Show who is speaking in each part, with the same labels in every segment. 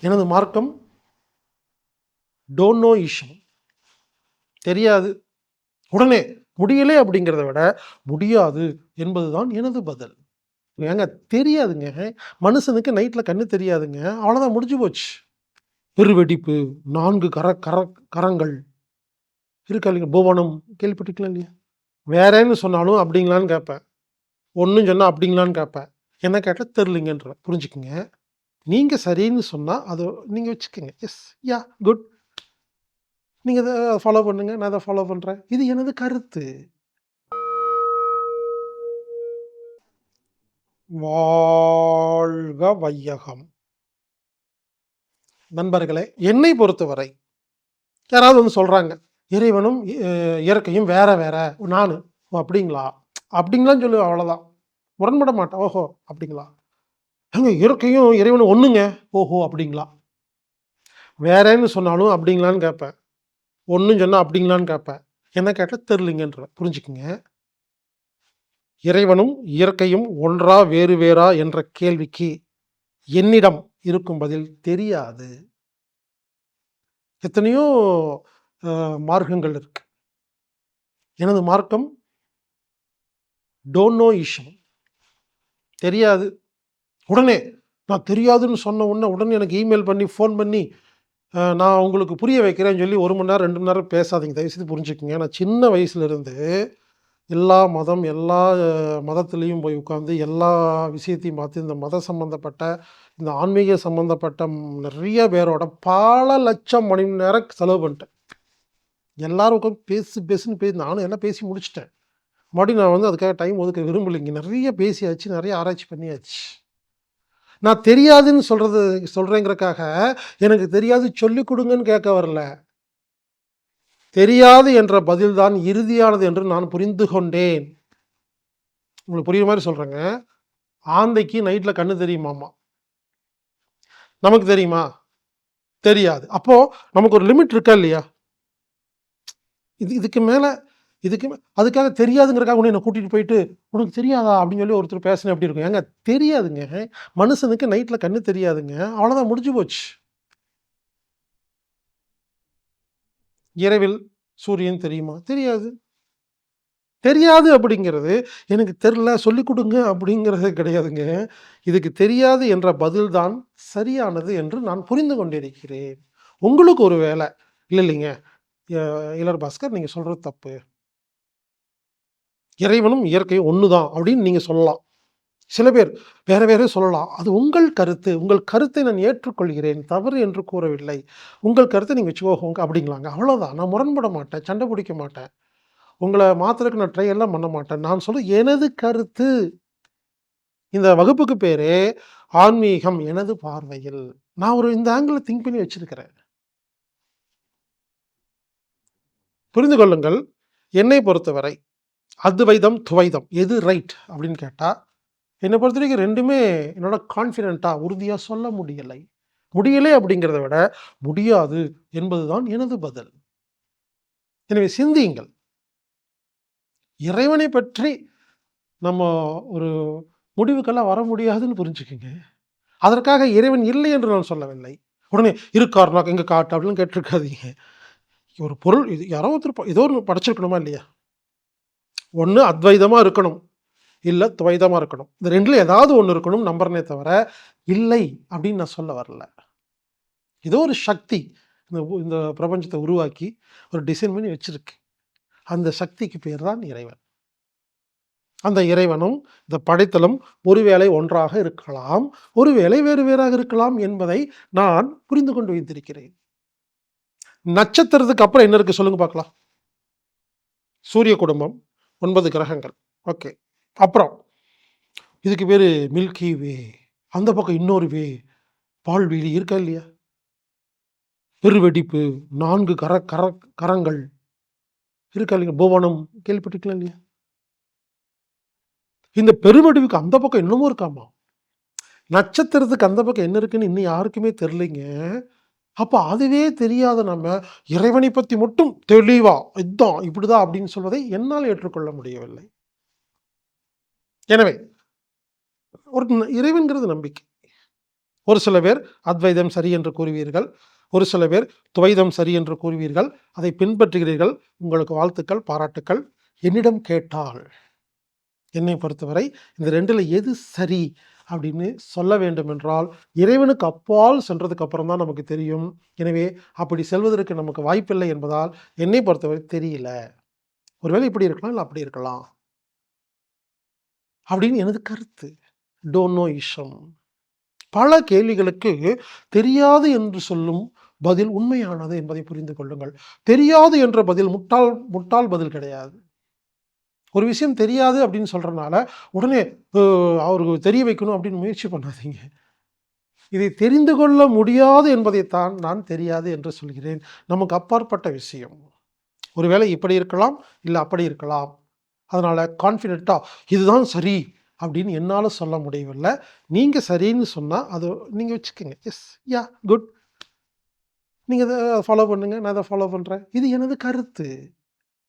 Speaker 1: எனது மார்க்கம் don't know issue தெரியாது. உடனே முடியலை அப்படிங்கிறத விட முடியாது என்பதுதான் எனது பதில். ஏங்க தெரியாதுங்க. மனுஷனுக்கு நைட்டில் கண்ணு தெரியாதுங்க. அவ்வளோதான் முடிஞ்சு போச்சு. பெருவெடிப்பு நான்கு கர கர கரங்கள். இருக்கா இல்லைங்க? புவனம் கேள்விப்பட்டிருக்கலாம் இல்லையா? வேறேன்னு சொன்னாலும் அப்படிங்களான்னு கேட்பேன். ஒன்றும் சொன்னால் அப்படிங்களான்னு கேட்பேன். என்ன கேட்டால் தெரிலிங்கன்ற புரிஞ்சுக்குங்க. நீங்கள் சரின்னு சொன்னால் அது நீங்கள் வச்சுக்கோங்க. எஸ் யா குட் நீங்கள் இதை ஃபாலோ பண்ணுங்க நான் அதை ஃபாலோ பண்ணுறேன் இது எனது கருத்து. வாழ்க வையகம். நண்பர்களே என்னை பொறுத்தவரை யாராவது வந்து சொல்கிறாங்க இறைவனும் இயற்கையும் வேற வேற நான் ஓ அப்படிங்களா? அப்படிங்களான்னு சொல்லு அவ்வளோதான் முரண்பட மாட்டேன். ஓஹோ அப்படிங்களா? ஏங்க இயற்கையும் இறைவனும் ஒன்றுங்க ஓஹோ அப்படிங்களா? வேறேன்னு சொன்னாலும் அப்படிங்களான்னு கேட்பேன். ஒன்றும் சொன்னால் அப்படிங்களான்னு கேட்பேன். என்ன கேட்டால் தெரிலிங்கன்ற புரிஞ்சுக்குங்க. இறைவனும் இயற்கையும் ஒன்றா வேறு வேறா என்ற கேள்விக்கு என்னிடம் இருக்கும் பதில் தெரியாது. எத்தனையோ மார்க்கங்கள் இருக்கு. எனது மார்க்கம் டோன்ட் நோ இஷ்யூ தெரியாது. உடனே நான் தெரியாதுன்னு சொன்ன உடனே உடனே எனக்கு இமெயில் பண்ணி ஃபோன் பண்ணி நான் உங்களுக்கு புரிய வைக்கிறேன்னு சொல்லி ஒரு மணி நேரம் ரெண்டு மணி நேரம் பேசாதீங்க. தயவுசெய்து புரிஞ்சுக்குங்க. நான் சின்ன வயசுலேருந்து எல்லா மதம் எல்லா மதத்துலேயும் போய் உட்காந்து எல்லா விஷயத்தையும் பார்த்து இந்த மத சம்மந்தப்பட்ட இந்த ஆன்மீக சம்மந்தப்பட்ட நிறைய பேரோட பல லட்சம் மணி நேரம் செலவு பண்ணிட்டேன். எல்லாரும் உட்காந்து பேசு பேசுன்னு பேசி நானும் எல்லாம் பேசி முடிச்சிட்டேன். மறுபடியும் நான் வந்து அதுக்காக டைம் ஒதுக்க விரும்பலைங்க. நிறைய பேசியாச்சு நிறைய ஆராய்ச்சி பண்ணியாச்சு. நான் தெரியாதுன்னு சொல்கிறது சொல்கிறேங்கிறக்காக எனக்கு தெரியாது சொல்லிக் கொடுங்கன்னு கேட்க வரல. தெரியாது என்ற பதில்தான் இறுதியானது என்று நான் புரிந்து கொண்டேன். உங்களுக்கு புரியுற மாதிரி சொல்கிறேங்க ஆந்தைக்கு நைட்டில் கண்ணு தெரியுமாம்மா? நமக்கு தெரியுமா? தெரியாது. அப்போது நமக்கு ஒரு லிமிட் இருக்கா இல்லையா? இது இதுக்கு மேலே இதுக்கு அதுக்காக தெரியாதுங்கிறக்காக உன்னை கூட்டிகிட்டு போயிட்டு உனக்கு தெரியாதா? அப்படின்னு சொல்லி ஒருத்தர் பேசினேன் அப்படி இருக்கும்? ஏங்க தெரியாதுங்க. மனுஷனுக்கு நைட்டில் கண்ணு தெரியாதுங்க. அவ்வளோதான் முடிஞ்சு போச்சு. இரவில் சூரியன் தெரியுமா? தெரியாது. தெரியாது அப்படிங்கிறது எனக்கு தெரில சொல்லிக் கொடுங்க அப்படிங்கிறது கிடையாதுங்க. இதுக்கு தெரியாது என்ற பதில்தான் சரியானது என்று நான் புரிந்து கொண்டிருக்கிறேன். உங்களுக்கு ஒரு வேலை. இல்லை இல்லைங்க. இளர் பாஸ்கர் நீங்கள் சொல்கிறது தப்பு. இறைவனும் இயற்கையும் ஒன்று தான் அப்படின்னு நீங்கள் சொல்லலாம். சில பேர் வேற வேற சொல்லலாம். அது உங்கள் கருத்து. உங்கள் கருத்தை நான் ஏற்றுக்கொள்கிறேன். தவறு என்று கூறவில்லை. உங்கள் கருத்தை நீங்கள் வச்சுக்கோங்க அப்படிங்களாங்க. அவ்வளோதான் நான் முரண்பட மாட்டேன். சண்டை பிடிக்க மாட்டேன். உங்களை மாத்திரக்கு நான் ட்ரை எல்லாம் பண்ண மாட்டேன். நான் சொல்ல எனது கருத்து. இந்த வகுப்புக்கு பேரே ஆன்மீகம் எனது பார்வையில். நான் ஒரு இந்த ஆங்கிள் திங்க் பண்ணி வச்சிருக்கிறேன். புரிந்து கொள்ளுங்கள். என்னை பொறுத்தவரை அத்வைதம் துவைதம் எது ரைட் அப்படின்னு கேட்டால் என்னை பொறுத்த வரைக்கும் ரெண்டுமே என்னோட கான்ஃபிடென்ட்டாக உறுதியாக சொல்ல முடியலை. முடியலை அப்படிங்கிறத விட முடியாது என்பதுதான் எனது பதில். எனவே சிந்தியுங்கள். இறைவனை பற்றி நம்ம ஒரு முடிவுக்கெல்லாம் வர முடியாதுன்னு புரிஞ்சுக்கோங்க. அதற்காக இறைவன் இல்லை என்று நான் சொல்லவில்லை. உடனே இருக்காருனா எங்கே காட்டு அப்படின்னு கேட்டிருக்காதீங்க. ஒரு பொருள் இது யாரோ ஒருத்தர் ப- ஏதோ ஒரு படைச்சிருக்கணுமா இல்லையா? ஒன்று அத்வைதமாக இருக்கணும். இல்லை துவைதமாக இருக்கணும். இந்த ரெண்டில் ஏதாவது ஒன்று இருக்கணும் நம்புறனே தவிர இல்லை அப்படின்னு நான் சொல்ல வரல. ஏதோ ஒரு சக்தி இந்த இந்த பிரபஞ்சத்தை உருவாக்கி ஒரு டிசைன் பண்ணி வச்சிருக்கு. அந்த சக்திக்கு பேர் தான் இறைவன். அந்த இறைவனும் இந்த படைத்தலும் ஒருவேளை ஒன்றாக இருக்கலாம் ஒருவேளை வேறு வேறாக இருக்கலாம் என்பதை நான் புரிந்து கொண்டு வைத்திருக்கிறேன். நட்சத்திரத்துக்கு அப்புறம் என்ன இருக்கு சொல்லுங்க பார்க்கலாம். சூரிய குடும்பம் ஒன்பது கிரகங்கள். ஓகே அப்புறம் இதுக்கு பேர் மில்கி வே அந்த பக்கம் இன்னொரு வே பால்வெளி இருக்கா இல்லையா? பெருவெடிப்பு நான்கு கர கர கரங்கள். இருக்கா இல்லைங்க புவனம் கேள்விப்பட்டிருக்கலாம் இல்லையா? இந்த பெருவெடிவுக்கு அந்த பக்கம் இன்னமும் இருக்காமா? நட்சத்திரத்துக்கு அந்த பக்கம் என்ன இருக்குன்னு இன்னும் யாருக்குமே தெரிலிங்க அப்போ அதுவே தெரியாத நம்ம இறைவனை பற்றி மட்டும் தெளிவா இதுதான் இப்படிதான் அப்படின்னு சொல்வதை என்னால் ஏற்றுக்கொள்ள முடியவில்லை. எனவே ஒரு இறைவன்கிறது நம்பிக்கை. ஒரு சில பேர் அத்வைதம் சரி என்று கூறுவீர்கள் ஒரு சில பேர் துவைதம் சரி என்று கூறுவீர்கள் அதை பின்பற்றுகிறீர்கள் உங்களுக்கு வாழ்த்துக்கள் பாராட்டுக்கள். என்னிடம் கேட்டால் என்னை பொறுத்தவரை இந்த ரெண்டில் எது சரி? அப்படின்னு சொல்ல வேண்டும் என்றால் இறைவனுக்கு அப்பால் சென்றதுக்கு அப்புறம் தான் நமக்கு தெரியும். எனவே அப்படி செல்வதற்கு நமக்கு வாய்ப்பில்லை என்பதால் என்னை பொறுத்தவரை தெரியல. ஒருவேளை இப்படி இருக்கலாம் இல்லை அப்படி இருக்கலாம். அப்படின்னு எனது கருத்து. டோன் நோ இஷம் பல கேள்விகளுக்கு தெரியாது என்று சொல்லும் பதில் உண்மையானது என்பதை புரிந்து கொள்ளுங்கள். தெரியாது என்ற பதில் முட்டாள் முட்டாள் பதில் கிடையாது. ஒரு விஷயம் தெரியாது அப்படின்னு சொல்கிறனால உடனே அவருக்கு தெரிய வைக்கணும் அப்படின்னு முயற்சி பண்ணாதீங்க. இதை தெரிந்து கொள்ள முடியாது என்பதைத்தான் நான் தெரியாது என்று சொல்கிறேன். நமக்கு அப்பாற்பட்ட விஷயம். ஒருவேளை இப்படி இருக்கலாம் இல்லை அப்படி இருக்கலாம். அதனால் கான்ஃபிடெண்ட்டாக இதுதான் சரி அப்படின்னு என்னால் சொல்ல முடியவில்லை. நீங்கள் சரின்னு சொன்னால் அது நீங்கள் வச்சுக்கோங்க. எஸ் யா குட் நீங்கள் இதை ஃபாலோ பண்ணுங்கள் நான் அதை ஃபாலோ பண்ணுறேன் இது எனது கருத்து.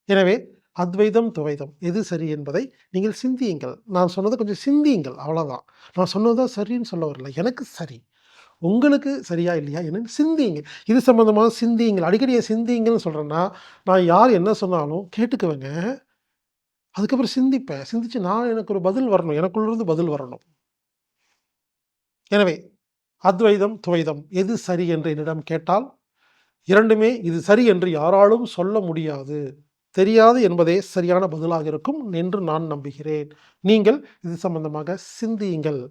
Speaker 1: எனவே அத்வைதம் துவைதம். எது சரி என்பதை நீங்கள் சிந்தியுங்கள். நான் சொன்னதை கொஞ்சம் சிந்தியுங்கள். அவ்வளோதான் நான் சொன்னதான் சரின்னு சொல்ல வரல. எனக்கு சரி. உங்களுக்கு சரியா இல்லையா என்னன்னு சிந்திங்க இது சம்மந்தமாக சிந்தியுங்கள். அடிக்கடி ஏன் சிந்திங்கன்னு சொல்கிறேன்னா நான் யார் என்ன சொன்னாலும் கேட்டுக்குவேங்க. அதுக்கப்புறம் சிந்திப்பேன். சிந்திச்சு நான் எனக்கு ஒரு பதில் வரணும். எனக்குள்ளிருந்து பதில் வரணும். எனவே அத்வைதம் துவைதம். எது சரி என்று என்னிடம் கேட்டால் இரண்டுமே இது சரி என்று யாராலும் சொல்ல முடியாது. தெரியாது என்பதே சரியான பதிலாக இருக்கும் என்று நான் நம்புகிறேன். நீங்கள் இது சம்பந்தமாக சிந்தியுங்கள்.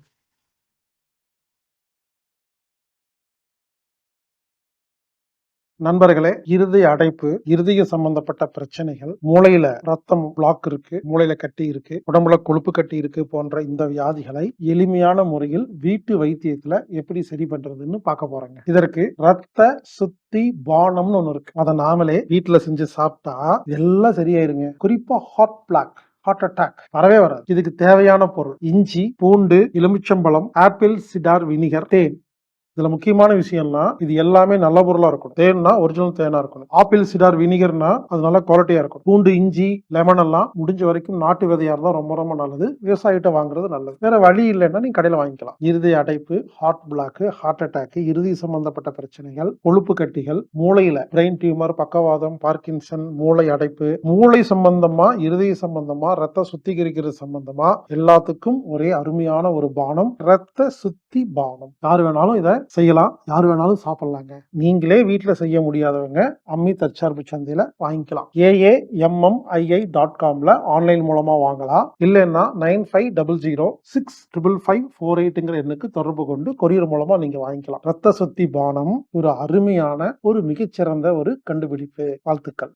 Speaker 1: நண்பர்களே இருதய அடைப்பு இருதய சம்பந்தப்பட்ட பிரச்சனைகள் மூளையில ரத்தம் பிளாக் இருக்கு மூளையில கட்டி இருக்கு உடம்புல கொழுப்பு கட்டி இருக்கு போன்ற இந்த வியாதிகளை எளிமையான முறையில் வீட்டு வைத்தியத்துல எப்படி சரி பண்றதுன்னு பார்க்க போறாங்க. இதற்கு ரத்த சுத்தி பானம்னு ஒண்ணு இருக்கு. அதை நாமளே வீட்டுல செஞ்சு சாப்பிட்டா எல்லாம் சரியாயிருங்க. குறிப்பா ஹாட் பிளாக் ஹார்ட் அட்டாக் வரவே வராது. இதுக்கு தேவையான பொருள் இஞ்சி பூண்டு எலுமிச்சம்பழம் ஆப்பிள் சிடார் வினிகர் தேன். இதுல முக்கியமான விஷயம்னா இது எல்லாமே நல்ல பொருளா இருக்கணும். தேன்னா ஒரிஜினல் தேனா இருக்கணும். ஆப்பிள் சிடார் வினிகர்னா அது நல்ல குவாலிட்டியா இருக்கும் பூண்டு இஞ்சி லெமன் எல்லாம் முடிஞ்ச வரைக்கும் நாட்டு விதையா இருந்தா ரொம்ப ரொம்ப நல்லது. விவசாயிகிட்ட வாங்குறது நல்லது. வேற வழி இல்லைன்னா நீங்க கடையில வாங்கிக்கலாம். இருதய அடைப்பு ஹார்ட் பிளாக் ஹார்ட் அட்டாக் இறுதி சம்பந்தப்பட்ட பிரச்சனைகள் கொழுப்பு கட்டிகள் மூளையில பிரெயின் டியூமர் பக்கவாதம் பார்க்கின்சன் மூளை அடைப்பு மூளை சம்பந்தமா இருதய சம்பந்தமா ரத்த சுத்திகரிக்கிறது சம்பந்தமா எல்லாத்துக்கும் ஒரே அருமையான ஒரு பானம் ரத்த சுத்தி பானம். யார் வேணாலும் இதை செய்யலாம். யார் வேணாலும் சாப்பிடலாங்க. நீங்களே வீட்டில் செய்ய முடியாதவங்க அம்மி தற்சார்பு சந்தையில வாங்கிக்கலாம். A A M M I I dot காம்ல online மூலமா வாங்கலாம். இல்லைன்னா nine five double zero six triple five four எயிட்டுங்கிற எண்ணுக்கு தொடர்பு கொண்டு கொரியர் மூலமா நீங்க வாங்கிக்கலாம். ரத்த சுத்தி பானம் ஒரு அருமையான ஒரு மிகச்சிறந்த ஒரு கண்டுபிடிப்பு. வாழ்த்துக்கள்.